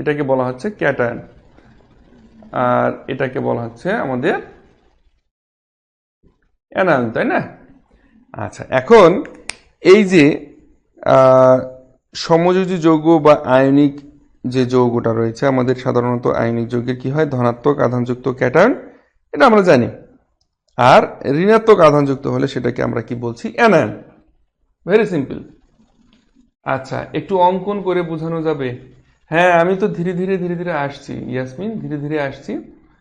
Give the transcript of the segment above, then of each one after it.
এটাকে বলা হচ্ছে ক্যাটায়ন। আর এটাকে বলা হচ্ছে আমাদের অ্যানায়ন, তাই না? আচ্ছা এখন এই যে সমযোজী যৌগ বা আয়নিক যে যৌগটা রয়েছে, আমাদের সাধারণত আয়নিক যৌগের কি হয়? ধনাত্মক, আধানযুক্ত, ক্যাটায়ন, এটা আমরা জানি। আর ঋণাত্মক, আধানযুক্ত হলে সেটাকে আমরা কি বলছি? অ্যানায়ন। ভেরি সিম্পল আচ্ছা একটু অঙ্কন করে বোঝানো যাবে। হ্যাঁ আমি তো ধীরে ধীরে ধীরে ধীরে আসছি, ইয়াসমিন, ধীরে ধীরে আসছি।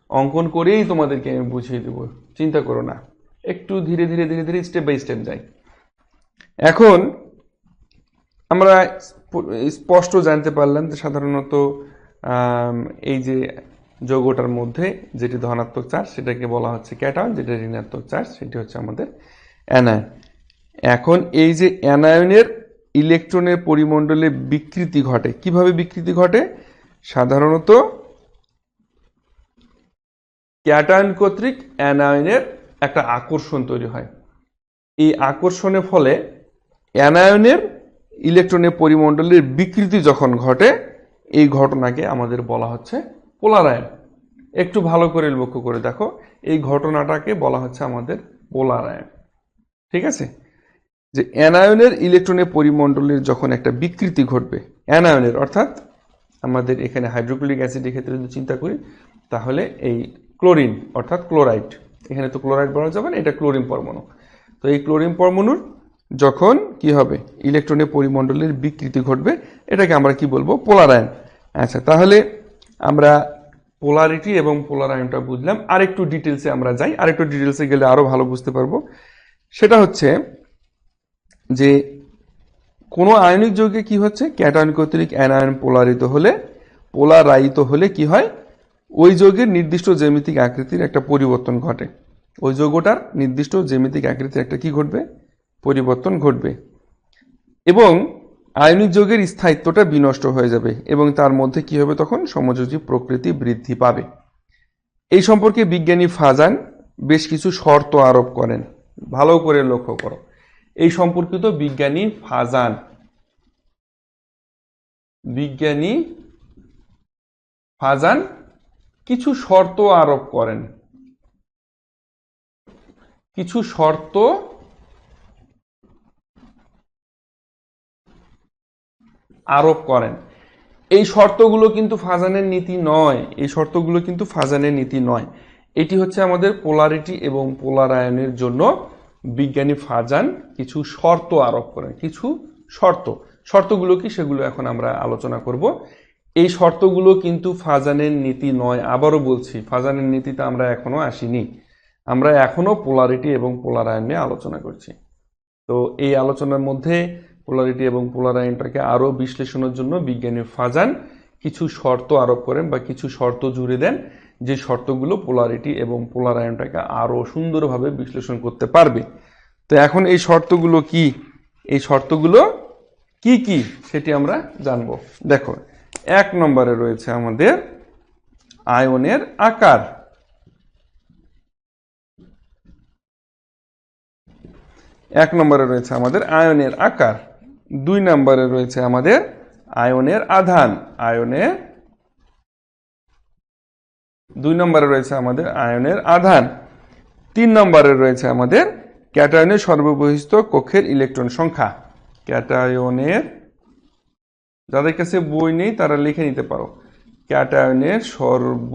অঙ্কন করেই তোমাদেরকে আমি বুঝিয়ে দেবো, চিন্তা করো না। একটু ধীরে ধীরে ধীরে ধীরে স্টেপ বাই স্টেপ যাই। এখন আমরা স্পষ্ট জানতে পারলাম যে সাধারণত এই যে যৌগটার মধ্যে যেটি ধনাত্মক চার্জ, সেটাকে বলা হচ্ছে ক্যাটায়ন যেটা ঋণাত্মক চার্জ, সেটি হচ্ছে আমাদের অ্যানায়ন। এখন এই যে অ্যানায়নের ইলেকট্রনের পরিমণ্ডলে বিকৃতি ঘটে। কীভাবে বিকৃতি ঘটে? সাধারণত ক্যাটায়ন কর্তৃক অ্যানায়নের একটা আকর্ষণ তৈরি হয়। এই আকর্ষণের ফলে অ্যানায়নের ইলেকট্রনের পরিমণ্ডলের বিকৃতি যখন ঘটে, এই ঘটনাকে আমাদের বলা হচ্ছে পোলারায়ন একটু ভালো করে লক্ষ্য করে দেখো, এই ঘটনাটাকে বলা হচ্ছে আমাদের পোলারায়ন ঠিক আছে? যে অ্যানায়নের ইলেকট্রনের পরিমণ্ডলের যখন একটা বিকৃতি ঘটবে, অ্যানায়নের, অর্থাৎ আমাদের এখানে হাইড্রোক্লোরিক অ্যাসিডের ক্ষেত্রে যদি চিন্তা করি, তাহলে এই ক্লোরিন, অর্থাৎ ক্লোরাইড, এখানে তো ক্লোরাইড বলা যাবে না, এটা ক্লোরিন পরমাণু। তো এই ক্লোরিন পরমাণুর যখন কি হবে, ইলেকট্রনের পরিমণ্ডলের বিকৃতি ঘটবে, এটাকে আমরা কি বলব? পোলারায়ন আচ্ছা তাহলে আমরা পোলারিটি এবং পোলারায়নটা বুঝলাম। আরেকটু ডিটেলসে আমরা যাই। আরেকটু ডিটেলসে গেলে আরও ভালো বুঝতে পারব। সেটা হচ্ছে যে কোনো আয়নিক যৌগে কি হচ্ছে? ক্যাটায়ন কর্তৃক অ্যানায়ন পোলারিত হলে পোলারাইত হলে কি হয়? ওই যৌগের নির্দিষ্ট জ্যামিতিক আকৃতির একটা পরিবর্তন ঘটে। ওই যৌগটার নির্দিষ্ট জ্যামিতিক আকৃতির একটা কি ঘটবে? পরিবর্তন ঘটবে। এবং আয়নিক যৌগের স্থায়িত্বটা বিনষ্ট হয়ে যাবে এবং তার মধ্যে কি হবে তখন? সমযোজী প্রকৃতি বৃদ্ধি পাবে। এই সম্পর্কে বিজ্ঞানী ফাজান বেশ কিছু শর্ত আরোপ করেন। ভালো করে লক্ষ্য করো। এই সম্পর্কিত বিজ্ঞানী ফাজান। বিজ্ঞানী ফাজান কিছু শর্ত আরোপ করেন। কিছু শর্ত আরোপ করেন। এই শর্তগুলো কিন্তু ফাজানের নীতি নয়। এই শর্তগুলো কিন্তু ফাজানের নীতি নয়। এটি হচ্ছে আমাদের পোলারিটি এবং পোলারায়নের জন্য বিজ্ঞানী ফাজান কিছু শর্ত আরোপ করেন। কিছু শর্ত। শর্তগুলো কি সেগুলো এখন আমরা আলোচনা করব। এই শর্তগুলো কিন্তু ফাজানের নীতি নয়, আবারও বলছি ফাজানের নীতিতে আমরা এখনও আসিনি। আমরা এখনও পোলারিটি এবং পোলারায়ন নিয়ে আলোচনা করছি। তো এই আলোচনার মধ্যে পোলারিটি এবং পোলারায়নটাকে আরও বিশ্লেষণের জন্য বিজ্ঞানী ফাজান কিছু শর্ত আরোপ করেন বা কিছু শর্ত জুড়ে দেন। যে শর্তগুলো পোলারিটি এবং পোলারায়নটাকে আরও সুন্দরভাবে বিশ্লেষণ করতে পারবে। তো এখন এই শর্তগুলো কি? এই শর্তগুলো কি কি সেটি আমরা জানব। দেখো, এক নম্বরে রয়েছে আমাদের আয়নের আকার। এক নম্বরে রয়েছে আমাদের আয়নের আকার। দুই নম্বরে রয়েছে আমাদের আয়নের আধান। আয়নের দুই নম্বরে রয়েছে আমাদের আয়নের আধান। তিন নম্বরে রয়েছে আমাদের ক্যাটায়নের সর্ববহিষ্ঠ কক্ষের ইলেকট্রন সংখ্যা। ক্যাটায়নের, যাদের কাছে বই নেই, তারা লিখে নিতে পারো। ক্যাটায়নের সর্ব,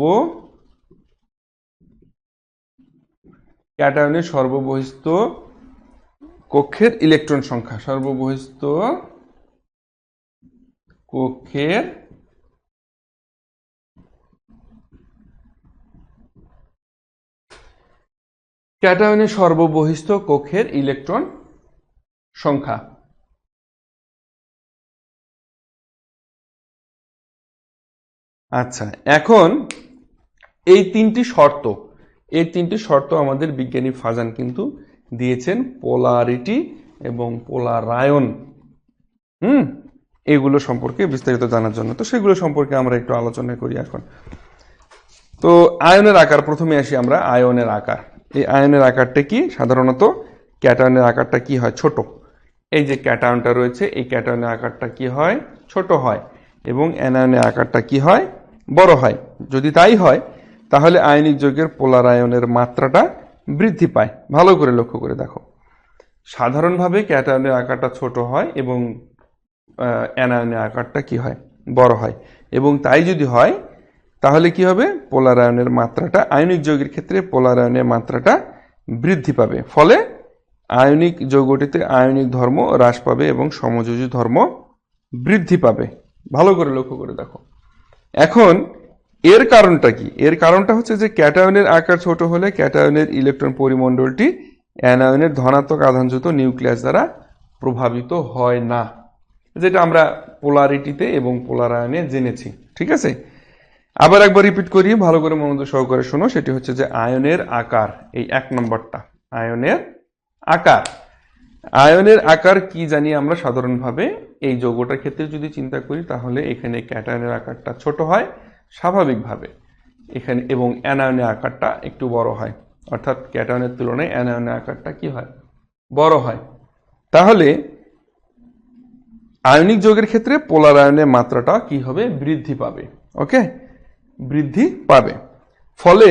ক্যাটায়নের সর্ববহিষ্ঠ কক্ষের ইলেকট্রন সংখ্যা। সর্ববহিষ্ঠ কক্ষের ক্যাটায়নের সর্ববহিষ্ঠ কক্ষের ইলেকট্রন সংখ্যা। আচ্ছা এখন এই তিনটি শর্ত, এই তিনটি শর্ত আমাদের বিজ্ঞানী ফাজান কিন্তু দিয়েছেন, পোলারিটি এবং পোলারায়ন। হুম? এগুলো সম্পর্কে বিস্তারিত জানার জন্য। তো সেগুলো সম্পর্কে আমরা একটু আলোচনা করি এখন। তো আয়নের আকার, প্রথমে আসি আমরা আয়নের আকার। এই আয়নের আকারটা কি? সাধারণত ক্যাটায়নের আকারটা কি হয়? ছোট। এই যে ক্যাটায়নটা রয়েছে, এই ক্যাটায়নের আকারটা কি হয়? ছোট হয় এবং অ্যানায়নের আকারটা কি হয়? বড় হয়। যদি তাই হয়, তাহলে আয়নিক যৌগের পোলার আয়নের মাত্রাটা বৃদ্ধি পায়। ভালো করে লক্ষ্য করে দেখো। সাধারণভাবে ক্যাটায়নের আকারটা ছোট হয় এবং অ্যানায়নের আকারটা কি হয়? বড় হয়। এবং তাই যদি হয় তাহলে কি হবে? পোলার আয়নের মাত্রাটা আয়নিক যৌগের ক্ষেত্রে পোলার আয়নের মাত্রাটা বৃদ্ধি পাবে। ফলে আয়নিক যৌগটিতে আয়নিক ধর্ম হ্রাস পাবে এবং সমযোজী ধর্ম বৃদ্ধি পাবে। ভালো করে লক্ষ্য করে দেখো। এখন এর কারণটা কি? এর কারণটা হচ্ছে যে ক্যাটায়নের আকার ছোট হলে ক্যাটায়নের ইলেকট্রন পরিমণ্ডলটি অ্যানায়নের ধনাত্মক আধানযুক্ত নিউক্লিয়াস দ্বারা প্রভাবিত হয় না। যেটা আমরা পোলারিটিতে এবং পোলারায়নে জেনেছি। ঠিক আছে? আবার একবার রিপিট করি, ভালো করে মনোযোগ সহকারে শোনো, সেটি হচ্ছে যে আয়নের আকার, এই এক নম্বরটা, আয়নের আকার। আয়নের আকার কি জানি আমরা সাধারণভাবে এই যৌগটার ক্ষেত্রে যদি চিন্তা করি, তাহলে এখানে ক্যাটায়নের আকারটা ছোট হয়, স্বাভাবিকভাবে। এখানে এবং অ্যানায়নের আকারটা একটু বড় হয়। অর্থাৎ ক্যাটায়নের তুলনায় অ্যানায়নের আকারটা কি হয়? বড় হয়। তাহলে আয়নিক যৌগের ক্ষেত্রে পোলার আয়নের মাত্রাটা কি হবে? বৃদ্ধি পাবে। ওকে? বৃদ্ধি পাবে। ফলে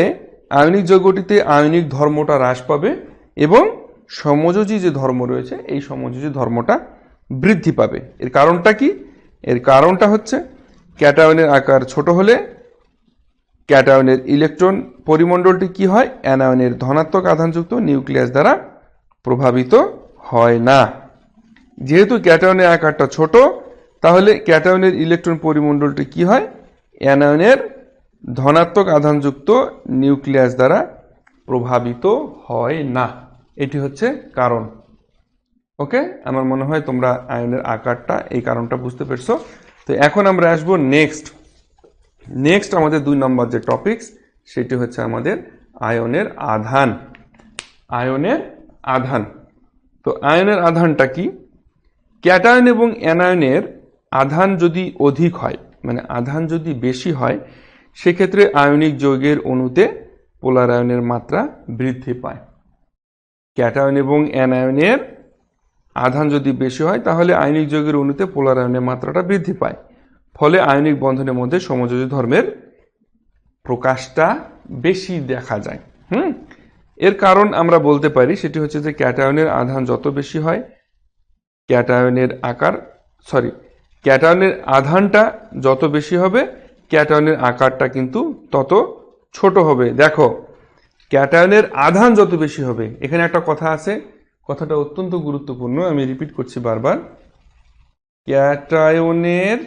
আয়নিক যৌগটিতে আয়নিক ধর্মটা হ্রাস পাবে এবং সমযোজী যে ধর্ম রয়েছে, এই সমযোজী ধর্মটা বৃদ্ধি পাবে। এর কারণটা কি? এর কারণটা হচ্ছে ক্যাটায়নের আকার ছোট হলে ক্যাটায়নের ইলেকট্রন পরিমণ্ডলটি কি হয়? অ্যানায়নের ধনাত্মক আধানযুক্ত নিউক্লিয়াস দ্বারা প্রভাবিত হয় না। যেহেতু ক্যাটায়নের আকারটা ছোট, তাহলে ক্যাটায়নের ইলেকট্রন পরিমণ্ডলটি কি হয়? অ্যানায়নের ধনাত্মক আধানযুক্ত নিউক্লিয়াস দ্বারা প্রভাবিত হয় না। এটি হচ্ছে কারণ। ওকে? আমার মনে হয় তোমরা আয়নের আকারটা, এই কারণটা বুঝতে পেরেছ। তো এখন আমরা আসব নেক্সট। নেক্সট আমাদের দুই নম্বর যে টপিকস, সেটি হচ্ছে আমাদের আয়নের আধান। আয়নের আধান। তো আয়নের আধানটা কি? ক্যাটায়ন এবং অ্যানায়নের আধান যদি অধিক হয় মানে আধান যদি বেশি হয় সেক্ষেত্রে আয়নিক যৌগের অণুতে পোলার আয়নের মাত্রা বৃদ্ধি পায়। ক্যাটায়ন এবং অ্যানায়নের আধান যদি বেশি হয়, তাহলে আয়নিক যৌগের অণুতে পোলার আয়নের মাত্রাটা বৃদ্ধি পায়। ফলে আয়নিক বন্ধনের মধ্যে সমযোজী ধর্মের প্রকাশটা বেশি দেখা যায়। হুম? এর কারণ আমরা বলতে পারি, সেটি হচ্ছে যে ক্যাটায়নের আধান যত বেশি হয়, ক্যাটায়নের আকার, সরি, ক্যাটায়নের আধানটা যত বেশি হবে ক্যাটায়নের আকারটা কিন্তু তত ছোট হবে। দেখো, ক্যাটায়নের আধান যত বেশি হবে, এখানে একটা কথা আছে, কথাটা অত্যন্ত গুরুত্বপূর্ণ, আমি রিপিট করছি বারবার। ক্যাটায়নের,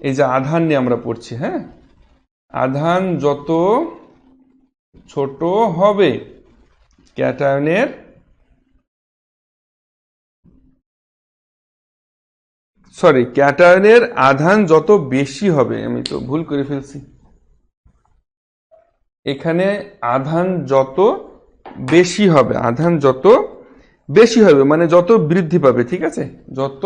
এই যে আধান নিয়ে আমরা পড়ছি হ্যাঁ? আধান যত ছোট হবে, ক্যাটায়নের সরি ক্যাটায়নের আধান যত বেশি হবে, আমি তো ভুল করে ফেলছি। এখানে আধান যত বেশি হবে, আধান যত বেশি হবে মানে যত বৃদ্ধি পাবে, ঠিক আছে? যত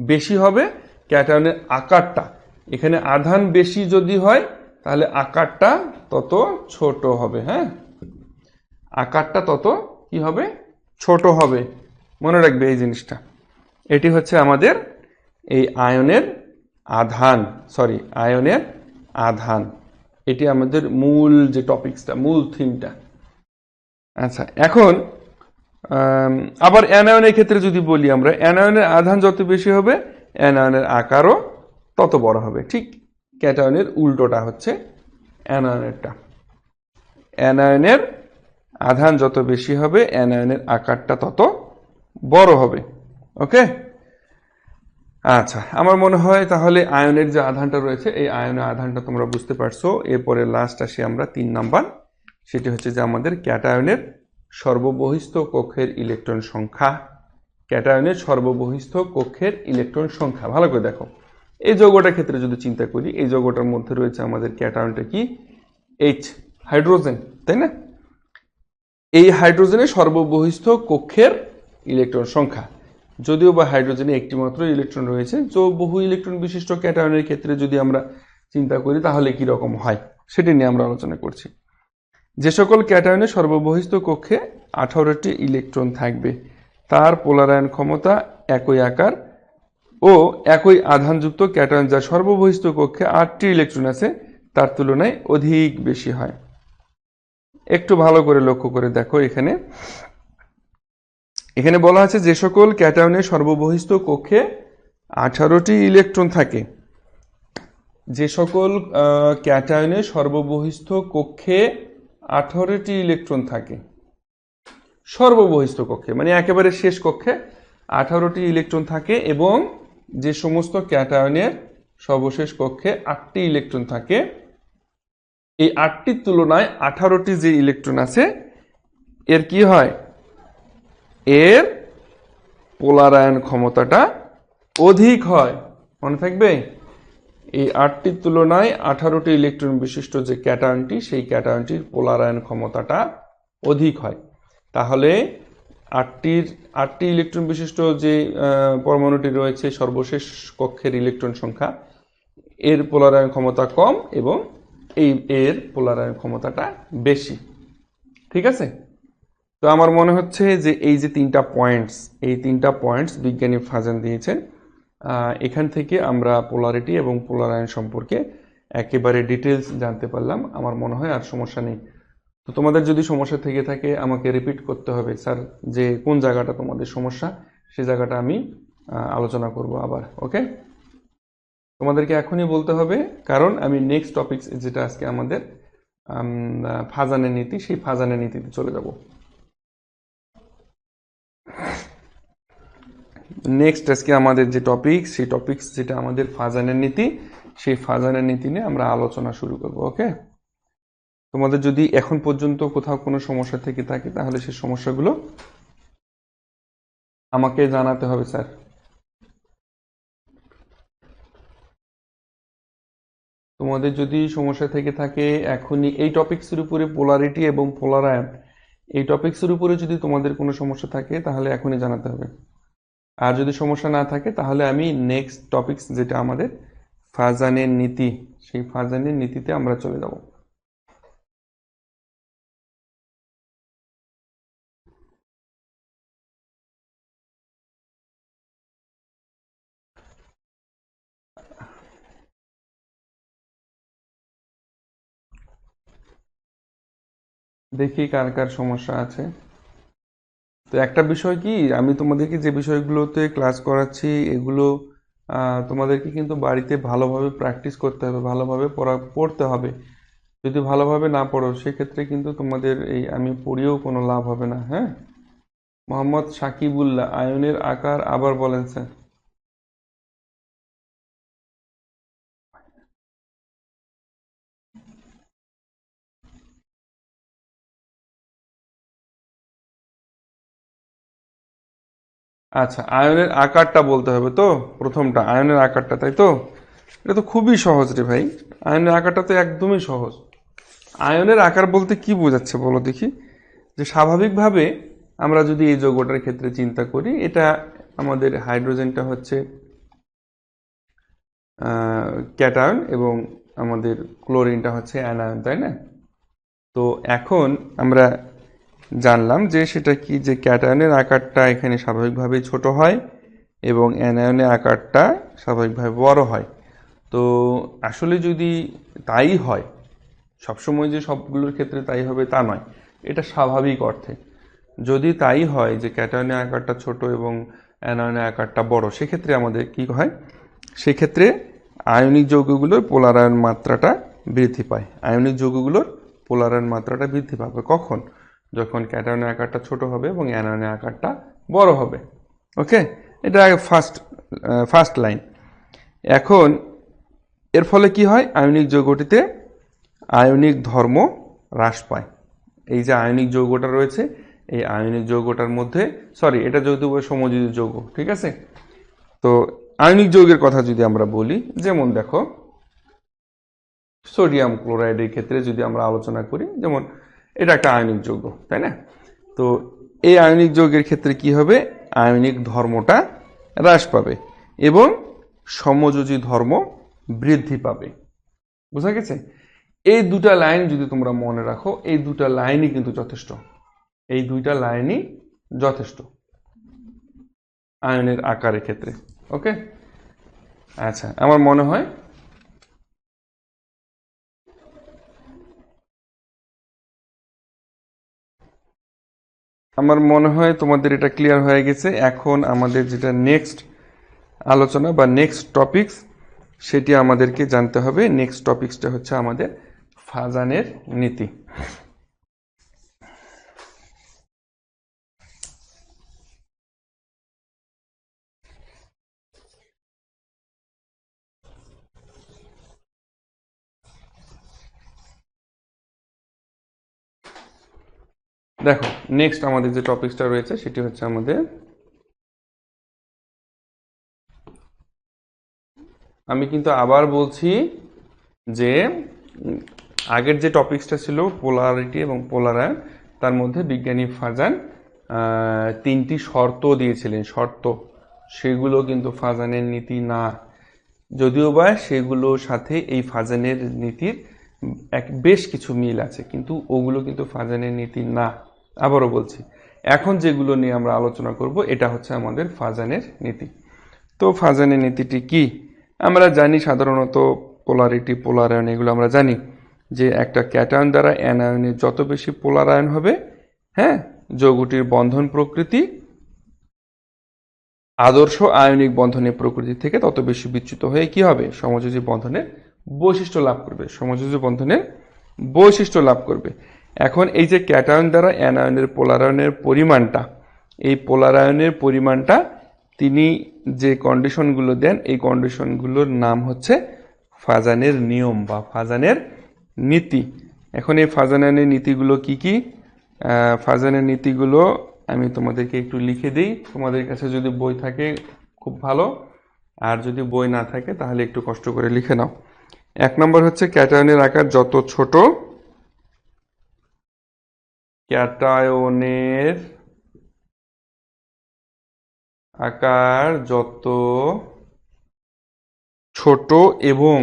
বেশি হবে ক্যাটায়নের আকারটা। এখানে আধান বেশি যদি হয়, তাহলে আকারটা তত ছোট হবে হ্যাঁ? আকারটা তত কি হবে? ছোট হবে। মনে রাখবে এই জিনিসটা। এটি হচ্ছে আমাদের এই আয়নের আধান সরি আয়নের আধান। এটি আমাদের মূল যে টপিকসটা মূল থিমটা আচ্ছা এখন আবার অ্যানায়নের ক্ষেত্রে যদি বলি আমরা অ্যানায়নের আধান যত বেশি হবে অ্যানায়নের আকারও তত বড় হবে। ঠিক ক্যাটায়নের উল্টোটা হচ্ছে অ্যানায়নেরটা অ্যানায়নের আধান যত বেশি হবে অ্যানায়নের আকারটা তত বড় হবে। ওকে? আচ্ছা আমার মনে হয় তাহলে আয়নের যে আধানটা রয়েছে, এই আয়নের আধানটা তোমরা বুঝতে পারছ। এরপরে লাস্ট আসি আমরা তিন নাম্বার। সেটি হচ্ছে যে আমাদের ক্যাটায়নের সর্ববহিস্থ কক্ষের ইলেকট্রন সংখ্যা। ক্যাটায়নের সর্ববহিস্থ কক্ষের ইলেকট্রন সংখ্যা। ভালো করে দেখো। এই যৌগটার ক্ষেত্রে যদি চিন্তা করি, এই যৌগটার মধ্যে রয়েছে আমাদের ক্যাটায়নটা কি? এইচ হাইড্রোজেন তাই না? এই হাইড্রোজেনের সর্ববহিস্থ কক্ষের ইলেকট্রন সংখ্যা। যদিও বা হাইড্রোজেনে একটি মাত্র ইলেকট্রন রয়েছে, তো বহু ইলেকট্রন বিশিষ্ট ক্যাটায়নের ক্ষেত্রে যদি আমরা চিন্তা করি, তাহলে কি রকম হয়? সেটি নিয়ে আমরা আলোচনা করছি। যে সকল ক্যাটায়নে সর্ববহিস্থ কক্ষে আঠারোটি ইলেকট্রন থাকবে। তার পোলারায়ন ক্ষমতা একই আকার ও একই আধানযুক্ত ক্যাটায়ন যা সর্ববহিষ্ঠ কক্ষে আটটি ইলেকট্রন আছে, তার তুলনায় অধিক বেশি হয়। একটু ভালো করে লক্ষ্য করে দেখো এখানে। এখানে বলা আছে, যে সকল ক্যাটায়নের সর্ববহিষ্ঠ কক্ষে আঠারোটি ইলেকট্রন থাকে। যে সকল ক্যাটায়নের সর্ববহিষ্ঠ কক্ষে আঠারোটি ইলেকট্রন থাকে। সর্ববহিষ্ঠ কক্ষে মানে একেবারে শেষ কক্ষে আঠারোটি ইলেকট্রন থাকে এবং যে সমস্ত ক্যাটায়নের সর্বশেষ কক্ষে আটটি ইলেকট্রন থাকে। এই আটটির তুলনায় আঠারোটি যে ইলেকট্রন আছে, এর কি হয়? এর পোলারায়ন ক্ষমতাটা অধিক হয়। মনে থাকবে? এই আটটির তুলনায় আঠারোটি ইলেকট্রন বিশিষ্ট যে ক্যাটায়নটি সেই ক্যাটায়নটির পোলারায়ন ক্ষমতাটা অধিক হয়। তাহলে আটটির, আটটি ইলেকট্রন বিশিষ্ট যে পরমাণুটি রয়েছে, সর্বশেষ কক্ষের ইলেকট্রন সংখ্যা, এর পোলারায়ন ক্ষমতা কম এবং এই এর পোলারায়ন ক্ষমতাটা বেশি। ঠিক আছে? তো আমার মনে হচ্ছে যে এই যে তিনটা পয়েন্টস এই তিনটা পয়েন্টস বিজ্ঞানী ফাজান দিয়েছেন এখান থেকে আমরা পোলারিটি এবং পোলারায়ন সম্পর্কে একেবারে ডিটেলস জানতে পারলাম। আমার মনে হয় আর সমস্যা নেই। তো তোমাদের যদি সমস্যা থেকে থাকে, আমাকে রিপিট করতে হবে। স্যার, যে কোন জায়গাটা তোমাদের সমস্যা, সে জায়গাটা আমি আলোচনা করব আবার ওকে তোমাদেরকে এখনই বলতে হবে, কারণ আমি নেক্সট টপিক যেটা আজকে আমাদের ফাজানের নীতি, সেই ফাজানের নীতিতে চলে যাব। নেক্সট আজকে আমাদের যে টপিক সেই টপিক যেটা আমাদের ফাজানের নীতি, সেই ফাজানের নীতি নিয়ে আমরা আলোচনা শুরু করব ওকে তোমাদের যদি এখন পর্যন্ত কোথাও কোনো সমস্যা থেকে থাকে, তাহলে সেই সমস্যাগুলো আমাকে জানাতে হবে, স্যার। তোমাদের যদি সমস্যা থেকে থাকে, এখনই এই টপিকসের উপরে পোলারিটি এবং পোলারায়ন এই টপিকসের উপরে যদি তোমাদের কোনো সমস্যা থাকে, তাহলে এখনই জানাতে হবে। আর যদি সমস্যা না থাকে, তাহলে আমি নেক্সট টপিকস যেটা আমাদের ফাজানের নীতি, সেই ফাজানের নীতিতে আমরা চলে যাব। দেখি কার কার সমস্যা আছে। তো একটা বিষয় কি, আমি তোমাদেরকে যে বিষয়গুলোতে ক্লাস করাচ্ছি, এগুলো তোমাদেরকে কিন্তু বাড়িতে ভালোভাবে প্র্যাকটিস করতে হবে, ভালোভাবে পড়া, পড়তে হবে। যদি ভালোভাবে না পড়ো, সেক্ষেত্রে কিন্তু তোমাদের এই আমি পড়িয়েও কোনো লাভ হবে না হ্যাঁ? মোহাম্মদ সাকিবুল্লাহ, আয়নের আকার আবার বলেন, স্যার। আচ্ছা আয়নের আকারটা বলতে হবে তো? প্রথমটা, আয়নের আকারটা, তাই তো? এটা তো খুবই সহজ রে ভাই। আয়নের আকারটা তো একদমই সহজ। আয়নের আকার বলতে কি বোঝাচ্ছে বলো দেখি? যে স্বাভাবিকভাবে আমরা যদি এই যৌগটার ক্ষেত্রে চিন্তা করি, এটা আমাদের হাইড্রোজেনটা হচ্ছে ক্যাটায়ন এবং আমাদের ক্লোরিনটা হচ্ছে অ্যানায়ন, তাই না? তো এখন আমরা জানলাম যে সেটা কি, যে ক্যাটায়নের আকারটা এখানে স্বাভাবিকভাবেই ছোট হয় এবং অ্যানায়নের আকারটা স্বাভাবিকভাবে বড় হয়। তো আসলে যদি তাই হয়, সবসময় যে সবগুলোর ক্ষেত্রে তাই হবে তা নয়, এটা স্বাভাবিক অর্থে। যদি তাই হয় যে ক্যাটায়নের আকারটা ছোট এবং অ্যানায়নের আকারটা বড়, সেক্ষেত্রে আমাদের কি হয়? সেক্ষেত্রে আয়নিক যৌগগুলোর পোলারায়ন মাত্রাটা বৃদ্ধি পায়। আয়নিক যৌগগুলোর পোলারায়ন মাত্রাটা বৃদ্ধি পাবে। কখন? যখন ক্যাটায়নের আকারটা ছোট হবে এবং অ্যানায়নের আকারটা বড় হবে। ওকে? এটা ফার্স্ট ফার্স্ট লাইন এখন এর ফলে কি হয়? আয়নিক যৌগটিতে আয়নিক ধর্ম হ্রাস পায়। এই যে আয়নিক যৌগটা রয়েছে, এই আয়নিক যৌগটার মধ্যে সরি এটা যেহেতু সমযোজী যৌগ, ঠিক আছে? তো আয়নিক যৌগের কথা যদি আমরা বলি, যেমন দেখো সোডিয়াম ক্লোরাইডের ক্ষেত্রে যদি আমরা আলোচনা করি, যেমন এটা একটা আয়নিক যৌগ, তাই না? তো এই আয়নিক যৌগের ক্ষেত্রে কি হবে? আয়নিক ধর্মটা হ্রাস পাবে এবং সমযোজী ধর্ম বৃদ্ধি পাবে। বোঝা গেছে? এই দুটা লাইন যদি তোমরা মনে রাখো, এই দুটা লাইনই কিন্তু যথেষ্ট। এই দুইটা লাইনই যথেষ্ট আয়নের আকারের ক্ষেত্রে, ওকে? আচ্ছা আমার মনে হয় আমার মনে হয় তোমাদের এটা ক্লিয়ার হয়ে গেছে। এখন আমাদের যেটা নেক্সট আলোচনা বা নেক্সট টপিকস সেটি আমাদেরকে জানতে হবে। নেক্সট টপিক্সটা হচ্ছে আমাদের ফাজানের নীতি। দেখো নেক্সট আমাদের যে টপিকসটা রয়েছে, সেটি হচ্ছে আমাদের আমি কিন্তু আবার বলছি যে, আগের যে টপিকসটা ছিল পোলারিটি এবং পোলারায়ন তার মধ্যে বিজ্ঞানী ফাজান তিনটি শর্ত দিয়েছিলেন। শর্ত, সেগুলো কিন্তু ফাজানের নীতি না। যদিও বা সেগুলোর সাথে এই ফাজানের নীতির এক, বেশ কিছু মিল আছে, কিন্তু ওগুলো কিন্তু ফাজানের নীতি না। আবারও বলছি, এখন যেগুলো নিয়ে আমরা আলোচনা করব, এটা হচ্ছে আমাদের ফাজানের নীতি। তো ফাজানের নীতিটি কি? আমরা জানি সাধারণত পোলারিটি, পোলারায়ন, এগুলো আমরা জানি যে একটা ক্যাটায়ন দ্বারা অ্যানায়নের যত বেশি পোলারায়ন হবে হ্যাঁ যৌগটির বন্ধন প্রকৃতি, আদর্শ আয়নিক বন্ধনের প্রকৃতি থেকে তত বেশি বিচ্যুত হয়ে কি হবে? সমযোজী বন্ধনের বৈশিষ্ট্য লাভ করবে। সমযোজী বন্ধনের বৈশিষ্ট্য লাভ করবে। এখন এই যে ক্যাটায়ন দ্বারা অ্যানায়নের পোলারায়নের পরিমাণটা, এই পোলারায়নের পরিমাণটা তিনি যে কন্ডিশনগুলো দেন, এই কন্ডিশনগুলোর নাম হচ্ছে ফাজানের নিয়ম বা ফাজানের নীতি। এখন এই ফাজানের নীতিগুলো কি কি? ফাজানের নীতিগুলো আমি তোমাদেরকে একটু লিখে দিই। তোমাদের কাছে যদি বই থাকে, খুব ভালো। আর যদি বই না থাকে, তাহলে একটু কষ্ট করে লিখে নাও। এক নম্বর হচ্ছে ক্যাটায়নের আকার যত ছোট ক্যাটায়নের আকার যত ছোট এবং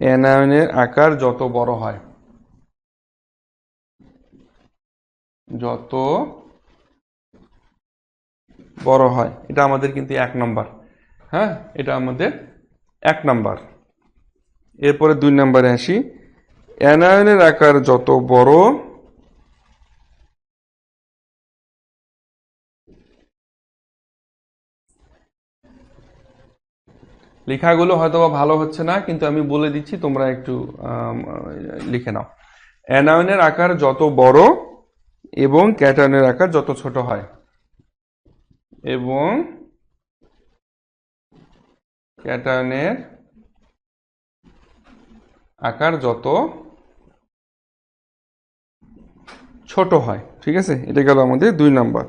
অ্যানায়নের আকার যত বড় হয়, যত বড় হয়। এটা আমাদের কিন্তু এক নাম্বার হ্যাঁ? এটা আমাদের এক নাম্বার। এরপরে দুই নম্বরে আসি। অ্যানায়নের আকার যত বড়, লেখাগুলো হয়তো ভালো হচ্ছে না, কিন্তু আমি বলে দিচ্ছি, তোমরা একটু লিখে নাও। অ্যানায়নের আকার যত বড় এবং ক্যাটায়নের আকার যত ছোট হয়। এবং ক্যাটায়নের আকার যত ছোট হয়, ঠিক আছে? এটা গেল আমাদের দুই নাম্বার।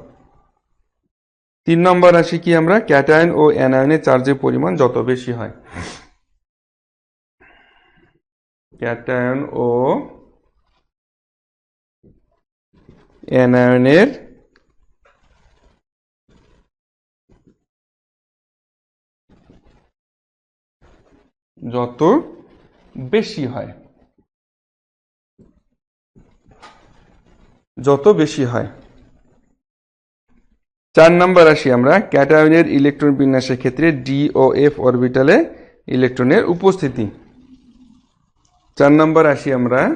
তিন নম্বর আসি কি আমরা? ক্যাটায়ন ও অ্যানায়নের চার্জের পরিমাণ যত বেশি হয়। ক্যাটায়ন ও অ্যানায়নের যত বেশি হয়। যত বেশি হয়। চার নাম্বার আসি আমরা, ক্যাটায়নের ইলেকট্রন বিন্যাসের ক্ষেত্রে ডি ও এফ অরবিটালে ইলেকট্রনের উপস্থিতি। চার নাম্বার আসি আমরা,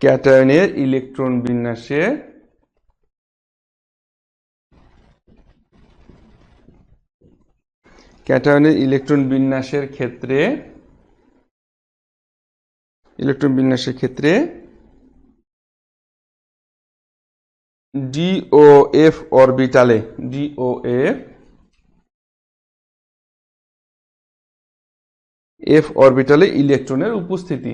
ক্যাটায়নের ইলেকট্রন বিন্যাসে ক্যাটায়নের ইলেকট্রন বিন্যাসের ক্ষেত্রে ইলেকট্রন বিন্যাসের ক্ষেত্রে ডিওএফ অরবিটালে ডিওএফ এফ অরবিটালে ইলেকট্রনের উপস্থিতি।